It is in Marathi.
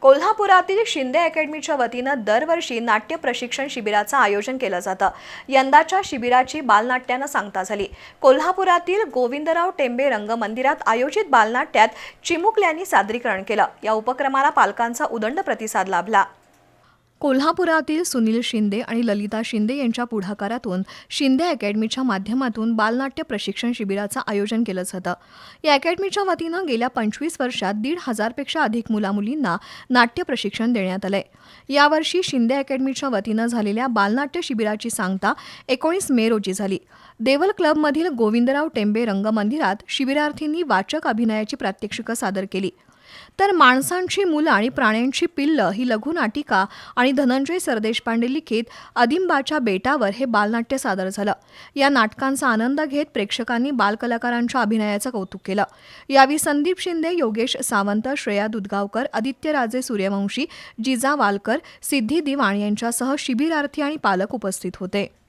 कोल्हापुरातील शिंदे अकॅडमीच्या वतीनं दरवर्षी नाट्य प्रशिक्षण शिबिराचं आयोजन केलं जातं. यंदाच्या शिबिराची बालनाट्यानं सांगता झाली. कोल्हापुरातील गोविंदराव टेंबे रंगमंदिरात आयोजित बालनाट्यात चिमुकल्यांनी सादरीकरण केलं. या उपक्रमाला पालकांचा उदंड प्रतिसाद लाभला. कोल्हापुरातील सुनील शिंदे आणि ललिता शिंदे यांच्या पुढाकारातून शिंदे अकॅडमीच्या माध्यमातून बालनाट्य प्रशिक्षण शिबिराचं आयोजन केलं जातं या अकॅडमीच्या वतीनं गेल्या पंचवीस वर्षात दीड हजारपेक्षा अधिक मुलामुलींना नाट्य प्रशिक्षण देण्यात आलंय. यावर्षी शिंदे अकॅडमीच्या वतीनं झालेल्या बालनाट्य शिबिराची सांगता एकोणीस मे रोजी झाली. देवल क्लबमधील गोविंदराव टेंबे रंगमंदिरात शिबिरार्थींनी वाचक अभिनयाची प्रात्यक्षिकं सादर केली. तर माणसांची मुलं आणि प्राण्यांची पिल्लं ही लघुनाटिका आणि धनंजय सरदेशपांडे लिखित अदिंबाच्या बेटावर हे बालनाट्य सादर झालं. या नाटकांचा आनंद घेत प्रेक्षकांनी बालकलाकारांच्या अभिनयाचं कौतुक केलं. यावेळी संदीप शिंदे योगेश सावंत श्रेया दुधगावकर आदित्यराजे सूर्यवंशी जिजा वालकर सिद्धी दिवाण यांच्यासह शिबिरार्थी आणि पालक उपस्थित होते.